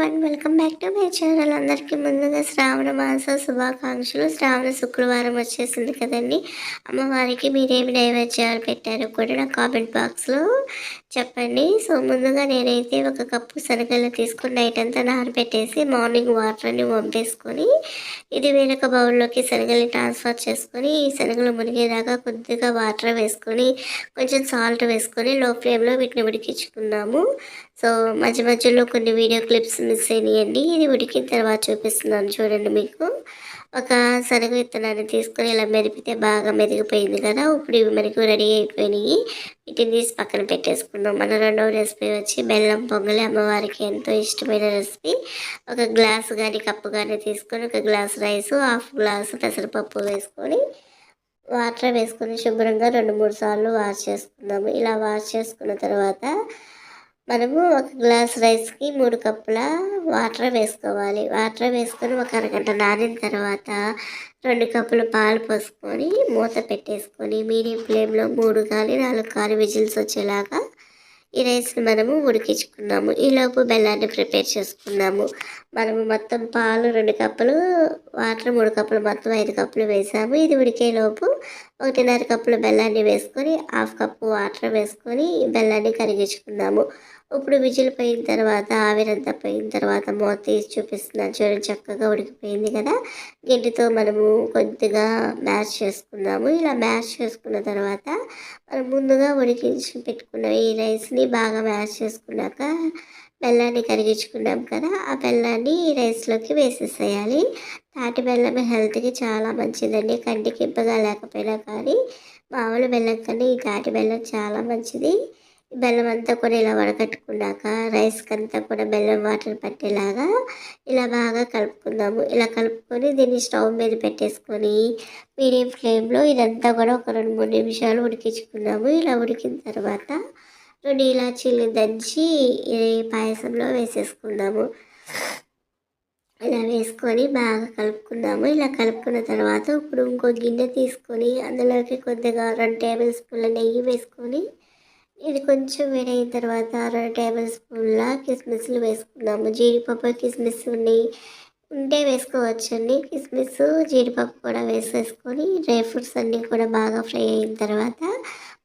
One welcome back to my channel అందరికీ ముందుగా శ్రావణ మాస శుభాకాంక్షలు. శ్రావణ శుక్రవారం వచ్చేసింది కదండి. అమ్మవారికి మీరేమి నైవేద్యాలు పెట్టారో కూడా నా కామెంట్ బాక్స్లో చెప్పండి. సో ముందుగా నేనైతే ఒక కప్పు శనగలు తీసుకుని నైట్ అంతా నానబెట్టేసి మార్నింగ్ వాటర్ని వంపేసుకొని ఇది వేరొక బౌల్లోకి శనగల్ని ట్రాన్స్ఫర్ చేసుకొని ఈ శనగలు మునిగేదాకా కొద్దిగా వాటర్ వేసుకొని కొంచెం సాల్ట్ వేసుకొని లో ఫ్లేమ్లో వీటిని ఉడికించుకున్నాము సో మధ్య మధ్యలో కొన్ని వీడియో క్లిప్స్ మిస్ అయినాయండి. ఇది ఉడికిన తర్వాత చూపిస్తున్నాను చూడండి మీకు. ఒక సరుగు విత్తనాన్ని తీసుకొని ఇలా మెరిపితే బాగా మెరిగిపోయింది కదా. ఇప్పుడు ఇవి మనకు రెడీ అయిపోయినాయి. వీటిని తీసి పక్కన పెట్టేసుకున్నాం మన రెండవ రెసిపీ వచ్చి బెల్లం పొంగలి. అమ్మవారికి ఎంతో ఇష్టమైన రెసిపీ. ఒక గ్లాస్ కానీ కప్పు కానీ తీసుకొని ఒక గ్లాస్ రైస్ హాఫ్ గ్లాస్ పెసరపప్పు వేసుకొని వాటర్ వేసుకొని శుభ్రంగా రెండు మూడు సార్లు వాష్ చేసుకుందాము. ఇలా వాష్ చేసుకున్న తర్వాత మనము ఒక గ్లాస్ రైస్కి మూడు కప్పుల వాటర్ వేసుకోవాలి. వాటర్ వేసుకొని ఒక అరగంట నానిన తర్వాత రెండు కప్పులు పాలు పోసుకొని మూత పెట్టేసుకొని మీడియం ఫ్లేమ్లో మూడు కానీ నాలుగు కానీ విజిల్స్ వచ్చేలాగా ఈ రైస్ని మనము ఉడికించుకున్నాము. ఈలోపు బెల్లాన్ని ప్రిపేర్ చేసుకున్నాము. మనము మొత్తం పాలు రెండు కప్పులు వాటర్ మూడు కప్పులు మొత్తం ఐదు కప్పులు వేసాము. ఇది ఉడికేలోపు ఒకటిన్నర కప్పులు బెల్లాన్ని వేసుకొని హాఫ్ కప్పు వాటర్ వేసుకొని బెల్లాన్ని కరిగించుకున్నాము. ఇప్పుడు విజిల్ పోయిన తర్వాత ఆవిరంతా పోయిన తర్వాత మూత తీసి చూపిస్తున్నాను చూడండి చక్కగా ఉడికిపోయింది కదా. గిడ్డతో మనము కొద్దిగా మ్యాష్ చేసుకుందాము. ఇలా మ్యాష్ చేసుకున్న తర్వాత మనం ముందుగా ఉడికించి పెట్టుకున్న ఈ రైస్ని బాగా మ్యాష్ చేసుకున్నాక బెల్లాన్ని కరిగించుకున్నాం కదా. ఆ బెల్లాన్ని ఈ రైస్లోకి వేసేసేయాలి. తాటి బెల్లం హెల్త్కి చాలా మంచిదండి. కంటికి ఇబ్బగా లేకపోయినా కానీ మామూలు బెల్లం కన్నా ఈ తాటి బెల్లం చాలా మంచిది. బెల్లం అంతా కూడా ఇలా వడకట్టుకున్నాక రైస్కి అంతా కూడా బెల్లం వాటర్ పట్టేలాగా ఇలా బాగా కలుపుకుందాము. ఇలా కలుపుకొని దీన్ని స్టవ్ మీద పెట్టేసుకొని మీడియం ఫ్లేమ్లో ఇదంతా కూడా ఒక రెండు మూడు నిమిషాలు ఉడికించుకున్నాము ఇలా ఉడికిన తర్వాత రెండు ఇలాచీలు దంచి పాయసంలో వేసేసుకుందాము. ఇలా వేసుకొని బాగా కలుపుకుందాము. ఇలా కలుపుకున్న తర్వాత ఇప్పుడు ఇంకో గిన్నె తీసుకొని అందులోకి కొద్దిగా రెండు టేబుల్ స్పూన్ల నెయ్యి వేసుకొని ఇది కొంచెం వేడైన తర్వాత అర టేబుల్ స్పూన్ల కిస్మిస్లు వేసుకున్నాము జీడిపప్పు కిస్మిస్ ఉన్నాయి ఉంటే వేసుకోవచ్చండి. కిస్మిస్ జీడిపప్పు కూడా వేసేసుకొని డ్రై ఫ్రూట్స్ అన్నీ కూడా బాగా ఫ్రై అయిన తర్వాత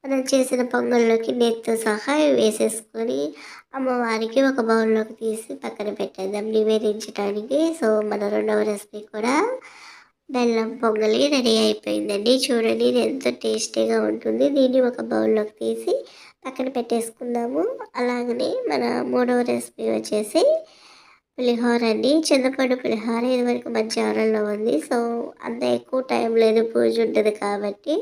మనం చేసిన పొంగల్లోకి నెత్తో సహా వేసేసుకొని అమ్మవారికి ఒక బౌల్లోకి తీసి పక్కన పెట్టేద్దాం. నివేదించడానికి సో మన రెండవ రెసిపీ కూడా బెల్లం పొంగలి రెడీ అయిపోయిందండి. చూడండి ఇది ఎంతో టేస్టీగా ఉంటుంది. దీన్ని ఒక బౌల్లోకి తీసి పక్కన పెట్టేసుకుందాము. అలాగనే మన మూడవ రెసిపీ వచ్చేసి పులిహోర అండి చింతపండు పులిహోర ఇదివరకు మంచి ఆరంలో ఉంది. సో అంత ఎక్కువ టైం లేదు. పూజ ఉంటుంది కాబట్టి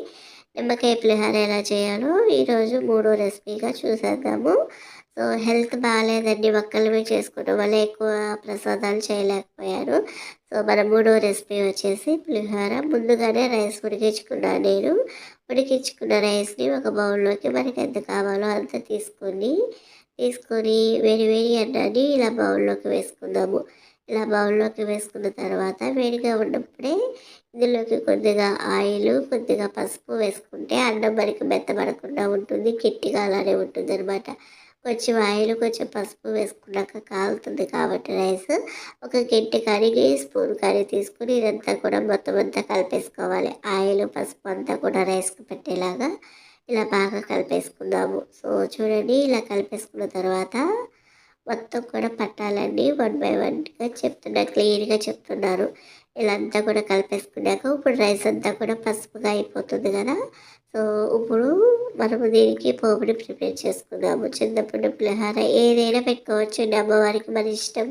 నిమ్మకాయ పులిహోర ఎలా చేయాలో ఈరోజు మూడో రెసిపీగా చూసేద్దాము. సో హెల్త్ బాగాలేదండి. ఒక్కళ్ళమే చేసుకోవడం వల్ల ఎక్కువ ప్రసాదాలు చేయలేకపోయారు. సో మన మూడో రెసిపీ వచ్చేసి పులిహోర. ముందుగానే రైస్ ఉడికించుకున్నాను నేను. ఉడికించుకున్న రైస్ని ఒక బౌల్లోకి మనకి ఎంత కావాలో అంత తీసుకొని తీసుకొని వేడి వేడి అన్నాన్ని ఇలా బౌల్లోకి వేసుకుందాము. ఇలా బౌల్లోకి వేసుకున్న తర్వాత వేడిగా ఉన్నప్పుడే ఇందులోకి కొద్దిగా ఆయిల్ కొద్దిగా పసుపు వేసుకుంటే అన్నం మనకి మెత్తబడకుండా ఉంటుంది. కిట్టిగా అలానే ఉంటుంది అనమాట కొంచెం ఆయిల్ కొంచెం పసుపు వేసుకున్నాక కాలుతుంది కాబట్టి రైస్. ఒక గట్టి కడిగి స్పూన్ కడిగి తీసుకుని ఇదంతా కూడా మొత్తం అంతా కలిపేసుకోవాలి. ఆయిల్ పసుపు అంతా కూడా రైస్కి పెట్టేలాగా ఇలా బాగా కలిపేసుకుందాము. సో చూడండి ఇలా కలిపేసుకున్న తర్వాత మొత్తం కూడా పట్టాలండి వన్ బై వన్గా చెప్తున్నా క్లియర్గా చెప్తున్నారు. ఇలా అంతా కూడా కలిపేసుకున్నాక ఇప్పుడు రైస్ అంతా కూడా పసుపుగా అయిపోతుంది కదా. సో ఇప్పుడు మనము దీనికి పోపుని ప్రిపేర్ చేసుకుందాము. చిన్నప్పుడు పులిహార ఏదైనా పెట్టుకోవచ్చు. అమ్మవారికి మన ఇష్టం.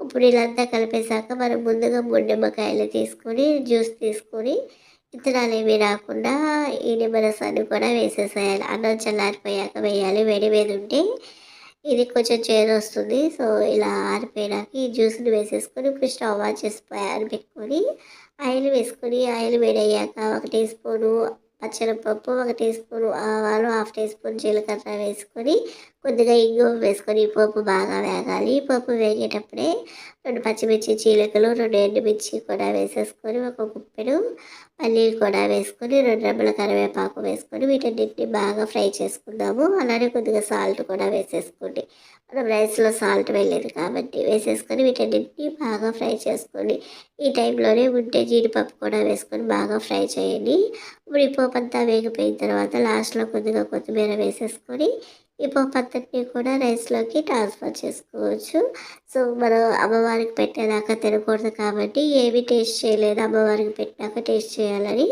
ఇప్పుడు ఇలాంతా కలిపేశాక మనం ముందుగా నిమ్మకాయలు తీసుకొని జ్యూస్ తీసుకొని ఇతరాలు ఏమీ రాకుండా ఈ నిమ్మరసాన్ని కూడా వేసేసేయాలి. అన్నం చల్లారిపోయాక వేయాలి. వేడి వేడి ఉంటే ఇది కొంచెం చేదు వస్తుంది. సో ఇలా ఆరిపోయాక ఈ జ్యూస్ని వేసేసుకొని ఇప్పుడు స్టవ్ ఆన్ చేసి పెట్టుకొని ఆయిల్ వేసుకొని ఆయిల్ వేడయ్యాక ఒక టీ స్పూను పచ్చనపప్పు ఒక టీ స్పూన్ ఆవాలు హాఫ్ టీ స్పూన్ జీలకర్ర వేసుకొని కొద్దిగా ఇంగు వేసుకొని పప్పు బాగా వేగాలి. పప్పు వేగేటప్పుడే రెండు పచ్చిమిర్చి చీలకలు రెండు ఎండుమిర్చి కూడా వేసేసుకొని ఒక గుప్పెడు పల్లీలు కూడా వేసుకొని రెండు రెమ్మల కరివేపాకు వేసుకొని వీటన్నింటిని బాగా ఫ్రై చేసుకుందాము. అలానే కొద్దిగా సాల్ట్ కూడా వేసేసుకోండి. మనం రైస్లో సాల్ట్ వెళ్ళేది కాబట్టి వేసేసుకొని వీటన్నిటిని బాగా ఫ్రై చేసుకొని ఈ టైంలోనే ఉంటే జీడిపప్పు కూడా వేసుకొని బాగా ఫ్రై చేయండి. ఇప్పుడు ఈ వేగిపోయిన తర్వాత లాస్ట్లో కొద్దిగా కొత్తిమీర వేసేసుకొని ఈ పోపు అంతటిని కూడా రైస్లోకి ట్రాన్స్ఫర్ చేసుకోవచ్చు. సో మనం అమ్మవారికి పెట్టేదాకా తినకూడదు కాబట్టి ఏమి టేస్ట్ చేయలేదు. అమ్మవారికి పెట్టినాక టేస్ట్ చేయాలని.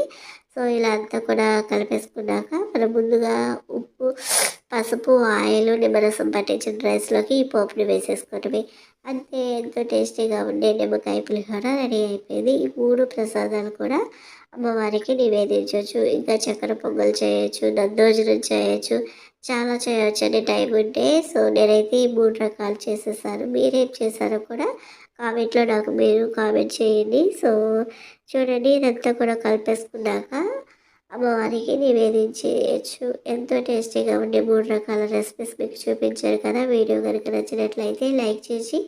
సో ఇలా అంతా కూడా కలిపేసుకున్నాక మనం ముందుగా ఉప్పు పసుపు ఆయిల్ నిమ్మరసం పట్టించిన రైస్లోకి ఈ పోపుని వేసేసుకోవటమే అంతే ఎంతో టేస్టీగా ఉండే నిమ్మకాయ పులిహోర రెడీ అయిపోయింది. ఈ మూడు ప్రసాదాలు కూడా అమ్మవారికి నివేదించవచ్చు. ఇంకా చక్కెర పొంగల్ చేయొచ్చు నందోజనం చేయొచ్చు చాలా చేయవచ్చు అనే టైం ఉంటే. సో నేనైతే ఈ మూడు రకాలు చేసేసాను. మీరేం చేశారో కూడా కామెంట్లో నాకు మీరు కామెంట్ చేయండి. సో చూడండి ఇదంతా కూడా కలిపేసుకున్నాక అమ్మవారికి నివేదించేయచ్చు ఎంతో టేస్టీగా ఉండే మూడు రకాల రెసిపీస్ మీకు చూపించారు కదా. వీడియో కనుక నచ్చినట్లయితే లైక్ చేసి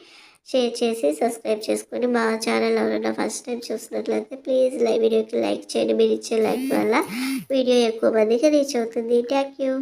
షేర్ చేసి సబ్స్క్రైబ్ చేసుకొని మా ఛానల్ ఎవరైనా ఫస్ట్ టైం చూసినట్లయితే ప్లీజ్ లైక్ వీడియోకి లైక్ చేయండి. మీరు ఇచ్చే లైక్ వల్ల వీడియో ఎక్కువ మందికి రీచ్ అవుతుంది. Thank you.